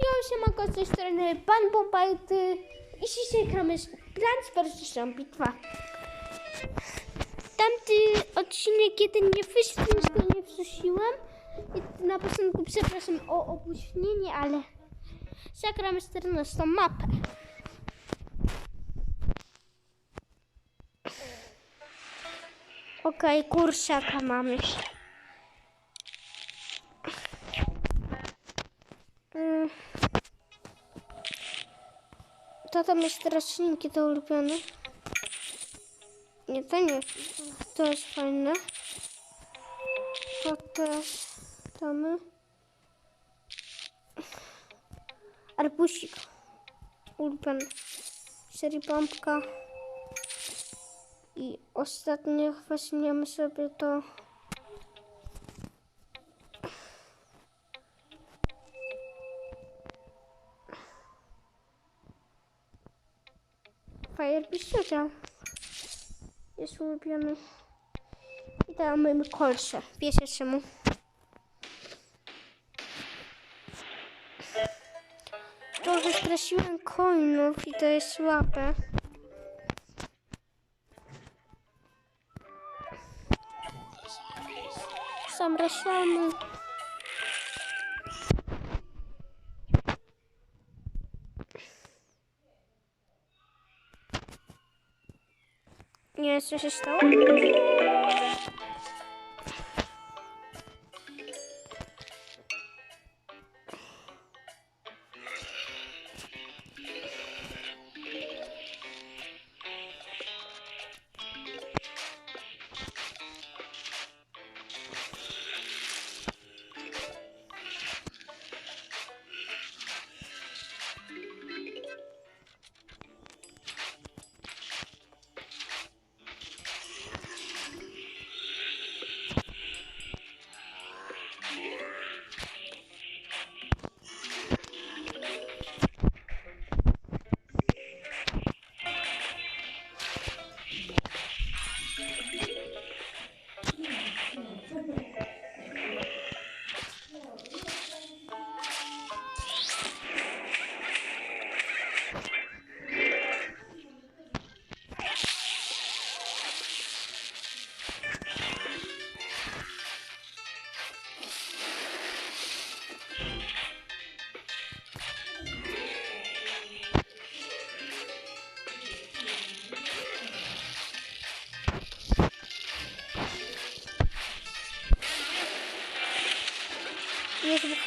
Jo, siemanko, z tej strony Pan Bombajty i dzisiaj gramy Plants vs. 2. Tamty odcinek jeden nie wyszedł, więc nie wrzuciłem. I na początku przepraszam o opóźnienie, ale zagramy 14 mapę. Okej, okay, kurczaka mamy. To tam jest roślinki to ulubione. Nie, to nie. To jest fajne. To też damy. Arbusik. Ulubiony. Serii pompka. I ostatnio weźmiemy sobie to. Fire Pistola. Jest ulubiony. I teraz mamy kolcze. Wiecie czemu? Trochę strasiłem coinów i to jest słabe. Zamrażamy. Nie, co się stało?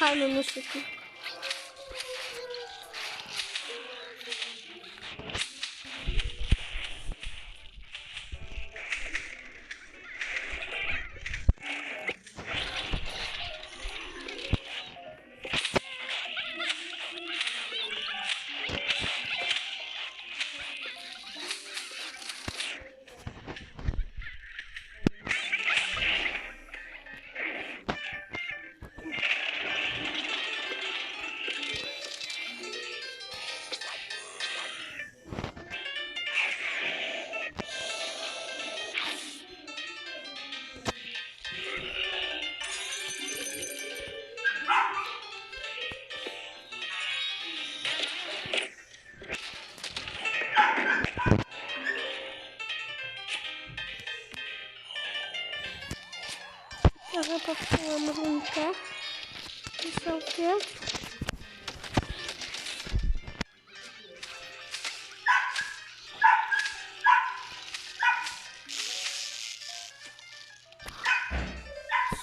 Nie słuchajmy Trochę popsułam rękę. I sobie.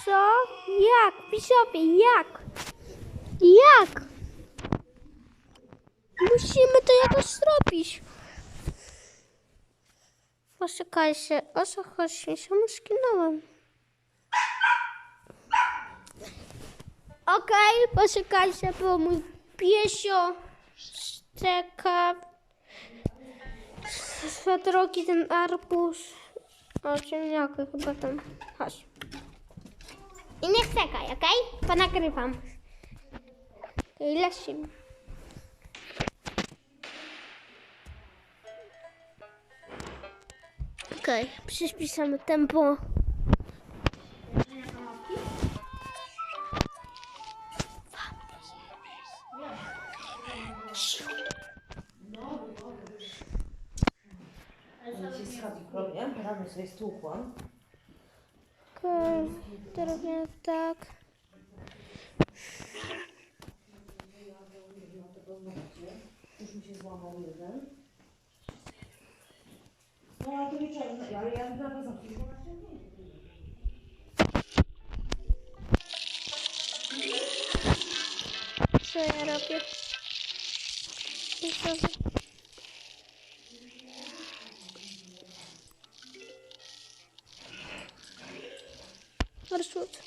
Co? Jak? Pisowie, jak? Jak? Musimy to jakoś zrobić. Poczekajcie, o co chodzi? Się skinąłem. Okej, poczekajcie, bo mój piesio czeka. Drogi ten arbuz. O, ciemniaky chyba tam. Chodź. I nie czekaj, okej? Ponagrywam. Okej, lecimy. Okej, przyspieszamy tempo. Ładnie sobie stłukłam. Okej, teraz nie tak. Marszut.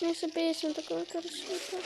Ja sobie jestem taką marszutę.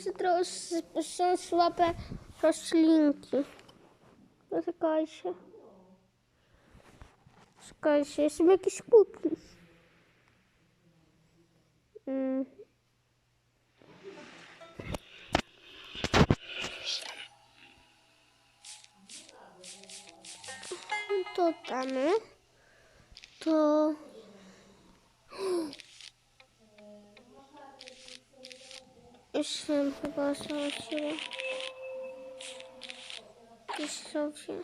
Albo muszę trochę s- są słabe roślinki. Poczekajcie. Czekajcie, jestem jakiś głupi. Mm. To damy. To... Jeszcze chyba załatwiła. Jakieś sobie.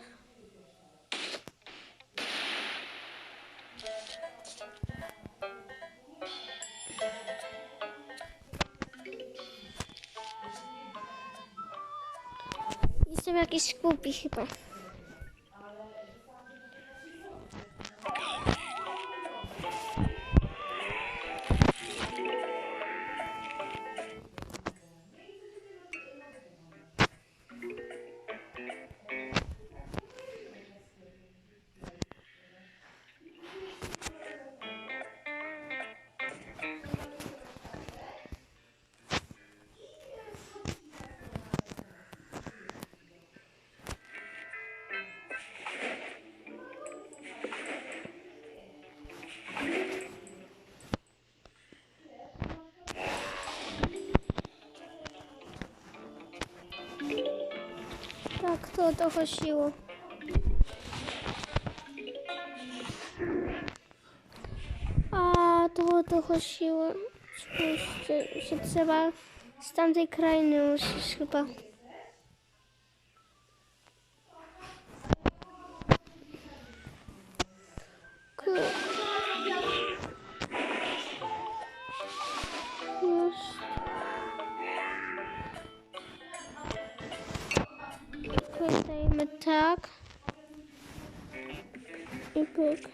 Jestem jakiś głupi chyba. Tak, to dochodziło. A, to dochodziło. Spójrzcie, się trzeba z tamtej krainy musisz chyba. Ku- Dajemy tak. I pyk.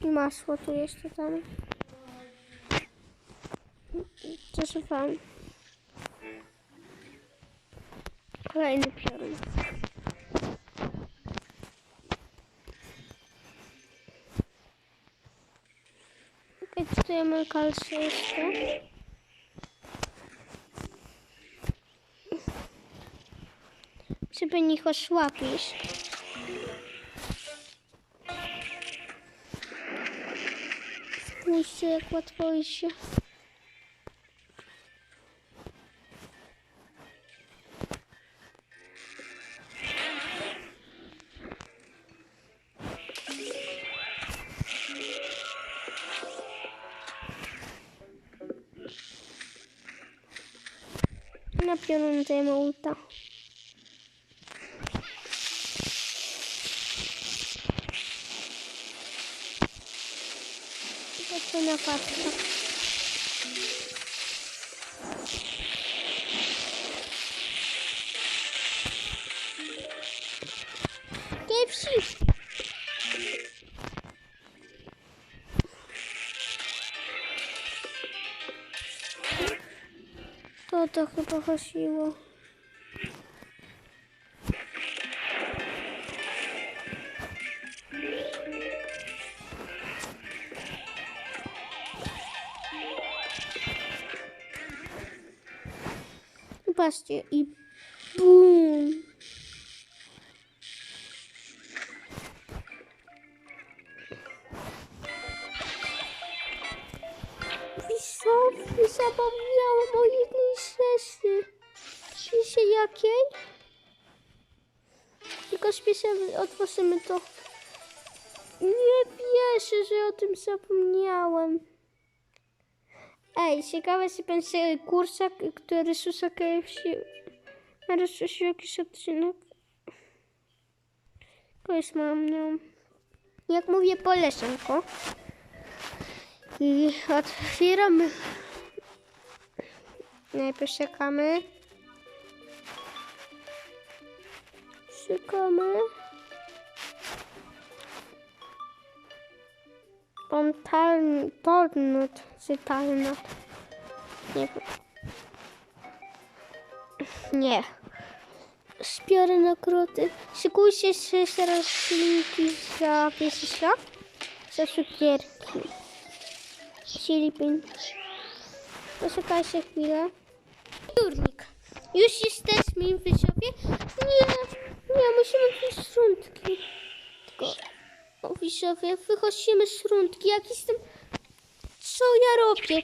I masło tu jeszcze tam. Zasypam. Kolejny piorun. Okej, tutaj mamy jeszcze. żeby nich oszłapić. Spójrzcie, jak łatwo na piorun tej. To to chyba chodziło. I Patrzcie, i otworzymy to. Nie wierzę, że o tym zapomniałem. Ej, ciekawe czy będzie kurczak, który szuka KFC. Nareszcie się jakiś odcinek. Kogoś mam, no. Jak mówię, polesanko. I otwieramy. Najpierw czekamy. Czekamy. On taln, talnut, czy talnut. Nie. Nie. Zbiorę nagrody. Szykujcie się teraz linki za piesisza. Za cukierki. Filipin. Poczekajcie chwilę. Jurnik. Już jesteśmy w Wysiopie? Nie, nie, musimy wyjść z rundki. Tylko, wychodzimy z rundki. Jak jestem... Co ja robię?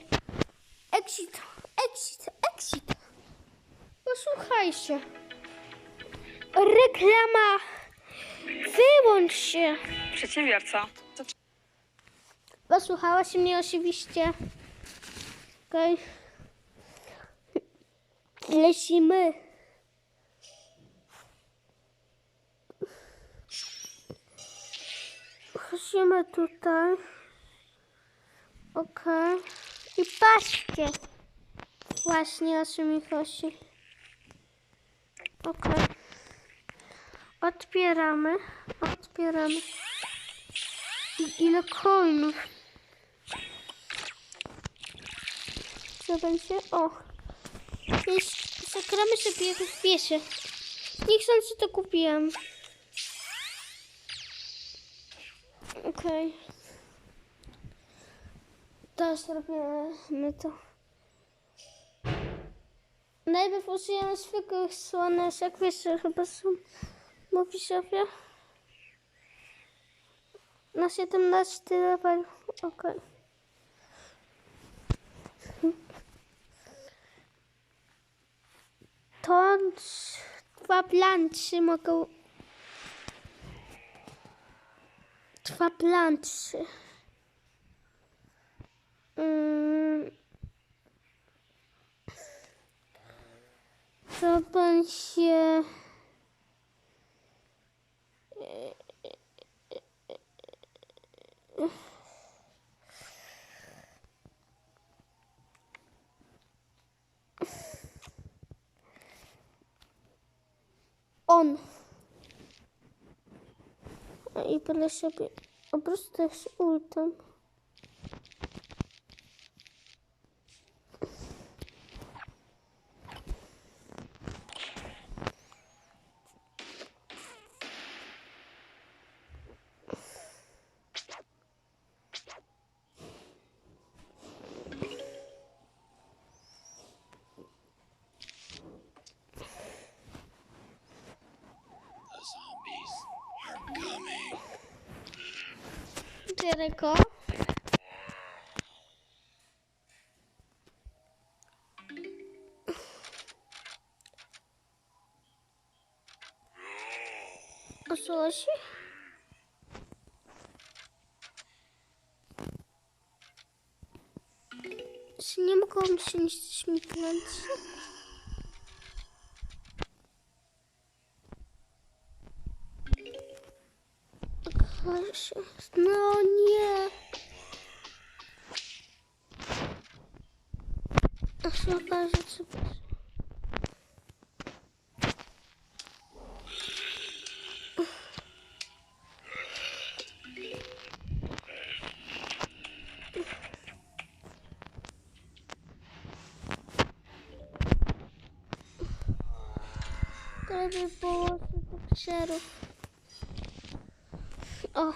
Exit, exit, exit. Posłuchajcie. Reklama. Wyłącz się. Przedsiębiorco. Co Posłuchałaś mnie oczywiście. Okej. Lecimy. Chodzimy tutaj. Okej. I patrzcie. Właśnie o co mi chodzi. Okej. Otwieramy. Otwieramy. I ile coinów? Co będzie? O. Więc zagramy sobie w piesie. Nie chcę, co to kupiłem. Okej. Teraz robimy to. Najpierw użyjemy zwykłych słoneczek. Wiesz, że chyba są mówi sobie. Na 17 level. Okej. To dwa planszy mogą. Dwa planszy. Mm. To będzie. On. I będę sobie po. Biorę go. O co chodzi? Czy nie mogłam No nie. A się okaże, bokserów. O.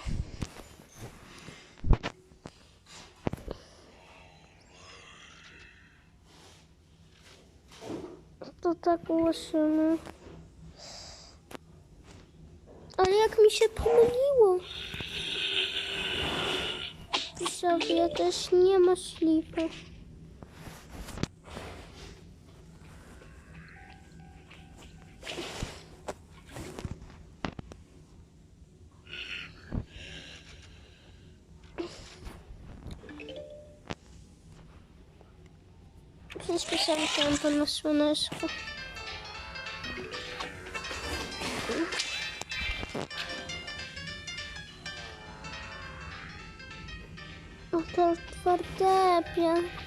To tak łoszymy. Ale jak mi się pomyliło. Sobie też niemożliwe. Przecież pisałam to na słoneczko. O, 人。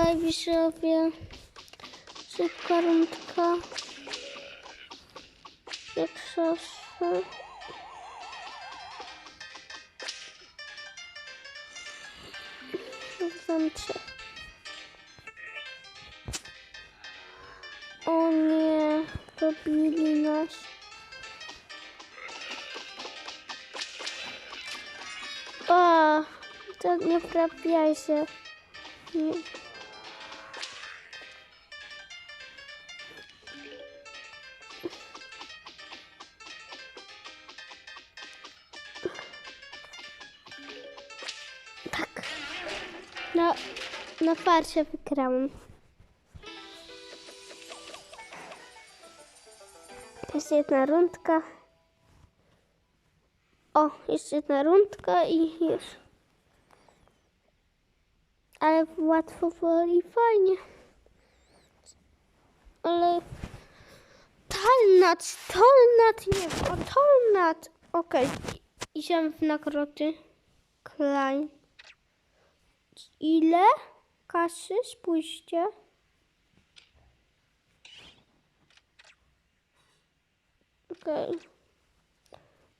Okej, widzowie. Szybka rundka. Jak zawsze. Zamcie. O nie, pobili nas. O, to nie wprawiaj się. Nie. No, na farcie wygrałam. Jest jedna rundka. O, jeszcze jedna rundka i już. Ale łatwo było i fajnie. Ale Talnat, Tolnat, nie, o Tolnat. Okej, idziemy w nagrody. Klein. Ile kasy? Spójrzcie. Okej.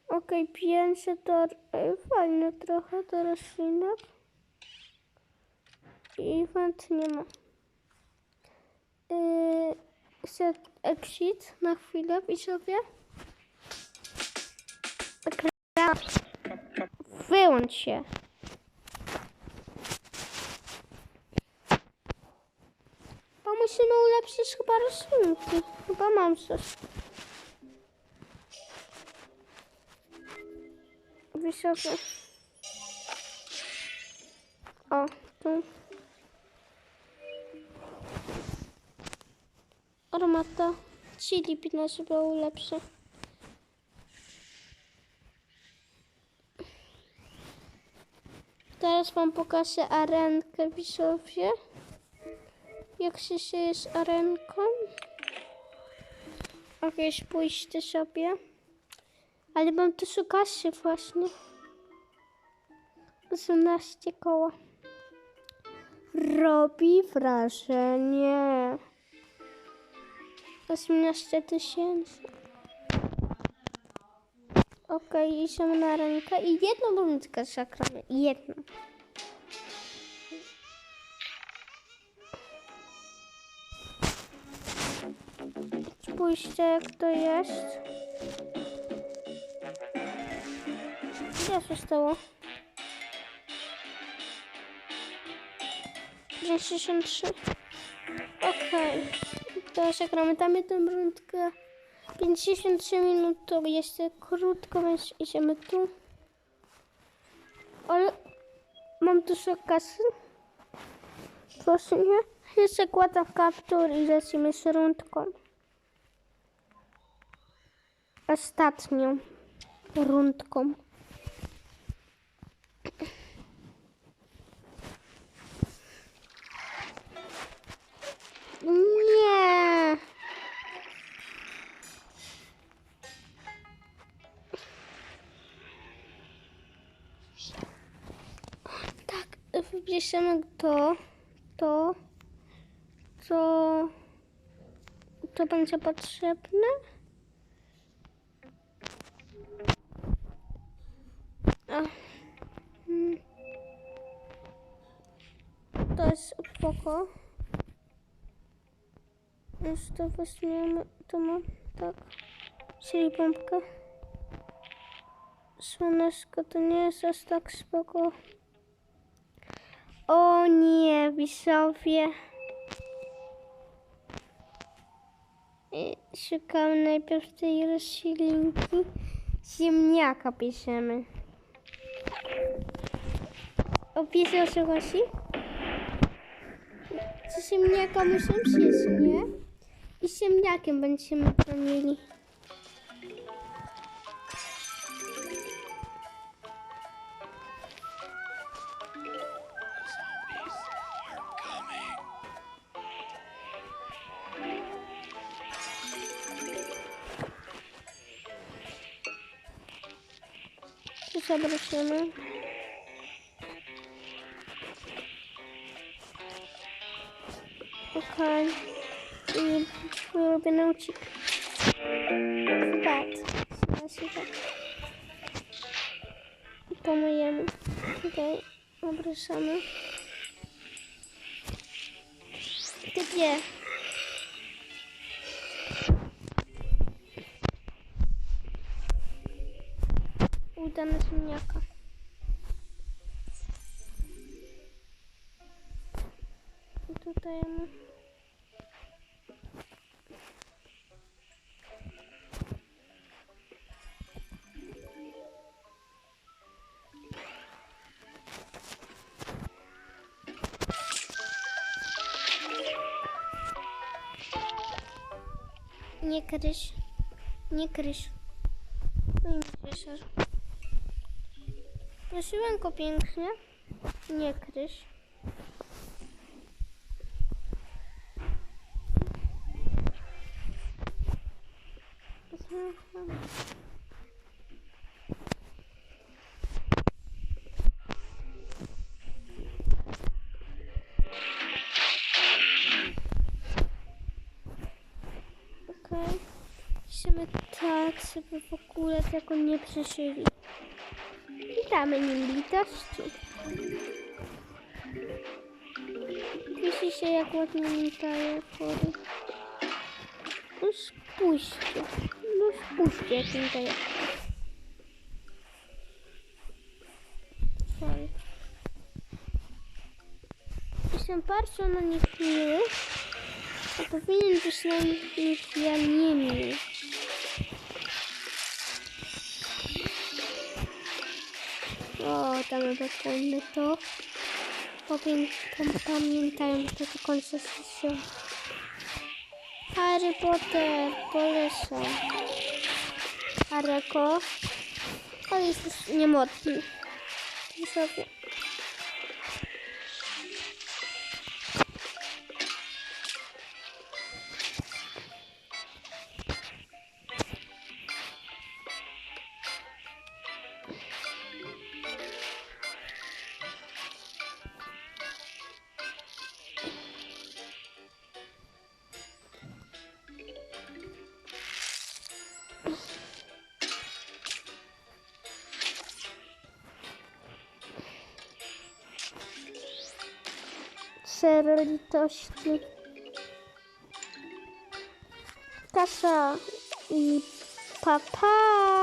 Okej, 500 to e, fajne trochę, to roślinek. I event nie ma. Yy, set exit na chwilę, widzowie. Ekran. Wyłącz się. przecież chyba rysunki. Chyba mam coś. Wysokie. O, tu. Armata. Chili pina się było lepsze. Teraz wam pokażę arenkę Wiszowie. Jak się sieje z arenką. Okej, spójrzcie sobie. Ale mam tu kasy właśnie. 18 koła. Robi wrażenie. 18 tysięcy. Okej, idziemy na rękę i jedną rundkę zagramy. Jedną. Spójrzcie jak to jest. Co się stało? 63. Okej. To zagramy tam jedną rundkę. 53 minut to jeszcze krótko, więc idziemy tu. Ale mam dużo kasy. Proszę nie. Jeszcze kładę w kaptur i lecimy z rundką. Ostatnią rundką. Nie. Tak, wybierzemy to, to, to, to będzie potrzebne. A, mm. To jest spoko. Już to weźmiemy, to mam, tak. Czyli pompkę. Słoneczko to nie jest aż tak spoko. O nie, widzowie. I Szukamy najpierw tej roślinki. Ziemniaka piszemy. O co chodzi? Z ziemniaka muszę przyjść, nie? I z ziemniakiem będziemy to mieli. I robię naucik. Tak. Nazywa. I pomyjemy. Okej. Obrysamy. Ty gdzie? Udane ziemniaka. Tutaj Nie kryś. Nie kryś. Cesar. Prosiłem go pięknie. Nie kryś. Musimy tak sobie w ogóle tego nie przeszyli. Witamy nim litości. Wisi się jak ładnie litają chory. No spójrzcie. No spójrzcie jak litają. Sorry. Jestem bardzo na nich miły. A powinien być na nich ja nie miły. Damy dokładnie to. Powiem, tam, pamiętają że do końca sesji. Harry Potter, polecam. Harryko. Ale jest niemodny. I sobie. Ser litości. Kasa i papa.